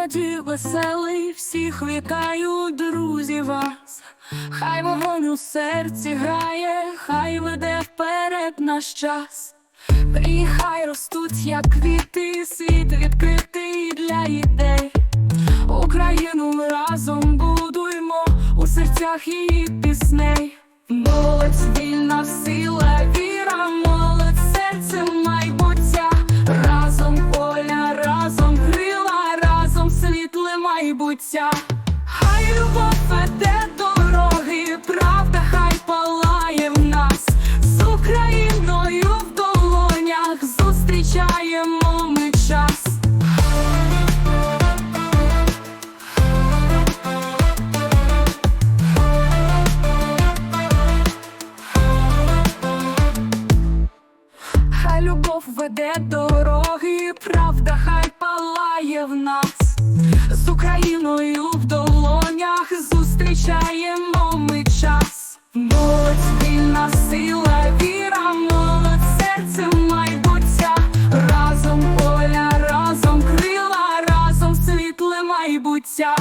молоді, веселий, всіх вітаю, друзі вас. Хай вогонь у серці грає, хай веде вперед наш час. І хай ростуть, як квіти, світ відкритий для ідей. Україну ми разом будуємо у серцях її пісней. Молодь світле. Хай любов веде дороги, правда, хай палає в нас. З Україною в долонях зустрічаємо ми час. Хай любов веде дороги, правда, хай палає в нас з Україною в долонях зустрічаємо ми час. Молодь вільна сила, віра, молодь серце майбуття, разом поля, разом крила, разом світле майбуття.